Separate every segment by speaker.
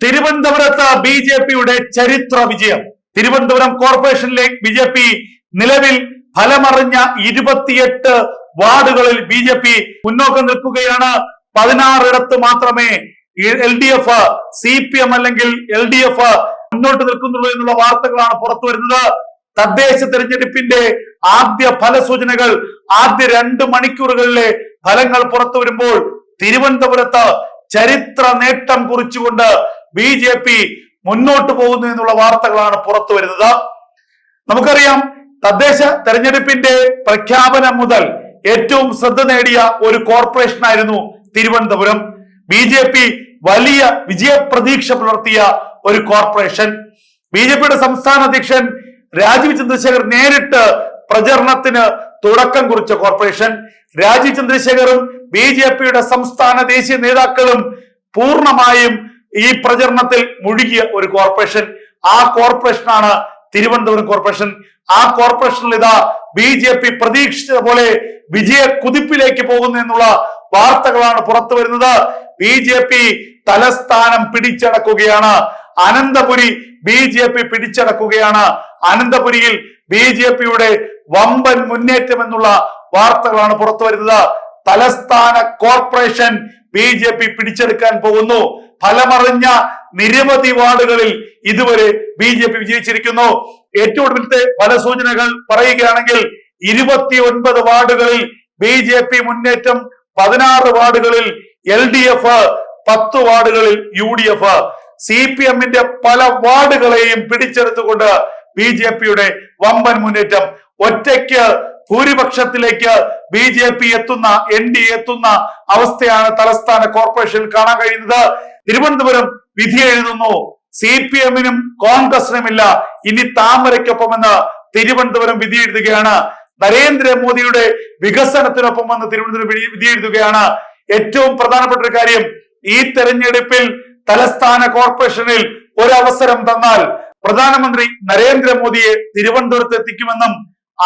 Speaker 1: തിരുവനന്തപുരത്ത് B J പിയുടെ ചരിത്ര വിജയം. തിരുവനന്തപുരം കോർപ്പറേഷനിലെ ബി ജെ പി നിലവിൽ ഫലമറിഞ്ഞ ഇരുപത്തിയെട്ട് വാർഡുകളിൽ ബി ജെ പി മുന്നോക്കം നിൽക്കുകയാണ്. പതിനാറിടത്ത് മാത്രമേ L D F C P M അല്ലെങ്കിൽ എൽ ഡി എഫ് മുന്നോട്ട് നിൽക്കുന്നുള്ളൂ എന്നുള്ള വാർത്തകളാണ് പുറത്തു വരുന്നത്. തദ്ദേശ തെരഞ്ഞെടുപ്പിന്റെ ആദ്യ ഫലസൂചനകൾ ആദ്യ രണ്ട് മണിക്കൂറുകളിലെ ഫലങ്ങൾ പുറത്തു വരുമ്പോൾ തിരുവനന്തപുരത്ത് ചരിത്ര നേട്ടം കുറിച്ചുകൊണ്ട് ബി ജെ പി മുന്നോട്ട് പോകുന്നു എന്നുള്ള വാർത്തകളാണ് പുറത്തു വരുന്നത്. നമുക്കറിയാം തദ്ദേശ തെരഞ്ഞെടുപ്പിന്റെ പ്രഖ്യാപനം മുതൽ ഏറ്റവും ശ്രദ്ധ നേടിയ ഒരു കോർപ്പറേഷൻ ആയിരുന്നു തിരുവനന്തപുരം. ബി ജെ പി വലിയ വിജയപ്രതീക്ഷ പുലർത്തിയ ഒരു കോർപ്പറേഷൻ. ബി ജെ പിയുടെ സംസ്ഥാന അധ്യക്ഷൻ രാജീവ് ചന്ദ്രശേഖർ നേരിട്ട് പ്രചരണത്തിന് തുടക്കം കുറിച്ച കോർപ്പറേഷൻ. രാജീവ് ചന്ദ്രശേഖറും ബി ജെ പിയുടെ സംസ്ഥാന ദേശീയ നേതാക്കളും പൂർണമായും ഈ പ്രചരണത്തിൽ മുഴുകിയ ഒരു കോർപ്പറേഷൻ ആ കോർപ്പറേഷനാണ് തിരുവനന്തപുരം കോർപ്പറേഷൻ. ആ കോർപ്പറേഷനിൽ ഇതാ ബി ജെ പി പ്രതീക്ഷിച്ച പോലെ വിജയ കുതിപ്പിലേക്ക് പോകുന്നു എന്നുള്ള വാർത്തകളാണ് പുറത്തു വരുന്നത്. ബി ജെ പി തലസ്ഥാനം പിടിച്ചടക്കുകയാണ്. അനന്തപുരി ബി ജെ പി പിടിച്ചടക്കുകയാണ്. അനന്തപുരിയിൽ ബി ജെ പിയുടെ വമ്പൻ മുന്നേറ്റം എന്നുള്ള വാർത്തകളാണ് പുറത്തു വരുന്നത്. തലസ്ഥാന കോർപ്പറേഷൻ ബി ജെ പി പിടിച്ചെടുക്കാൻ പോകുന്നു. ഫലമറിഞ്ഞ നിരവധി വാർഡുകളിൽ ഇതുവരെ ബി ജെ പി വിജയിച്ചിരിക്കുന്നു. ഏറ്റവും ഒടുവിലത്തെ ഫലസൂചനകൾ പറയുകയാണെങ്കിൽ ഇരുപത്തി ഒൻപത് വാർഡുകളിൽ ബി ജെ പി മുന്നേറ്റം പതിനാറ് വാർഡുകളിൽ എൽ ഡി എഫ് പത്ത് വാർഡുകളിൽ U D F. C P എമ്മിന്റെ പല വാർഡുകളെയും പിടിച്ചെടുത്തുകൊണ്ട് ബി ജെ പിയുടെ വമ്പൻ മുന്നേറ്റം. ഒറ്റയ്ക്ക് ഭൂരിപക്ഷത്തിലേക്ക് ബി ജെ പി എത്തുന്ന എൻ ഡി എത്തുന്ന അവസ്ഥയാണ് തലസ്ഥാന കോർപ്പറേഷനിൽ കാണാൻ കഴിയുന്നത്. തിരുവനന്തപുരം വിധി എഴുതുന്നു. സി പി എമ്മിനും കോൺഗ്രസിനുമില്ല. ഇനി താമരയ്ക്കൊപ്പമെന്ന് തിരുവനന്തപുരം വിധി എഴുതുകയാണ്. നരേന്ദ്രമോദിയുടെ വികസനത്തിനൊപ്പം വന്ന് തിരുവനന്തപുരം വിധി- എഴുതുകയാണ്. ഏറ്റവും പ്രധാനപ്പെട്ട ഒരു കാര്യം ഈ തെരഞ്ഞെടുപ്പിൽ തലസ്ഥാന കോർപ്പറേഷനിൽ ഒരവസരം തന്നാൽ പ്രധാനമന്ത്രി നരേന്ദ്രമോദിയെ തിരുവനന്തപുരത്ത് എത്തിക്കുമെന്നും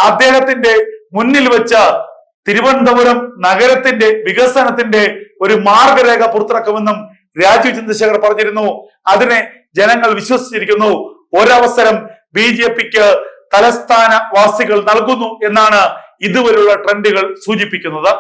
Speaker 1: അദ്ദേഹത്തിന്റെ മുന്നിൽ വെച്ച തിരുവനന്തപുരം നഗരത്തിന്റെ വികസനത്തിന്റെ ഒരു മാർഗരേഖ പുറത്തിറക്കുമെന്നും രാജീവ് ചന്ദ്രശേഖർ പറഞ്ഞിരുന്നു അതിനെ ജനങ്ങൾ വിശ്വസിച്ചിരിക്കുന്നു. ഒരവസരം ബി ജെ പിക്ക് തലസ്ഥാന വാസികൾ നൽകുന്നു എന്നാണ് ഇതുവരെയുള്ള ട്രെൻഡുകൾ സൂചിപ്പിക്കുന്നത്.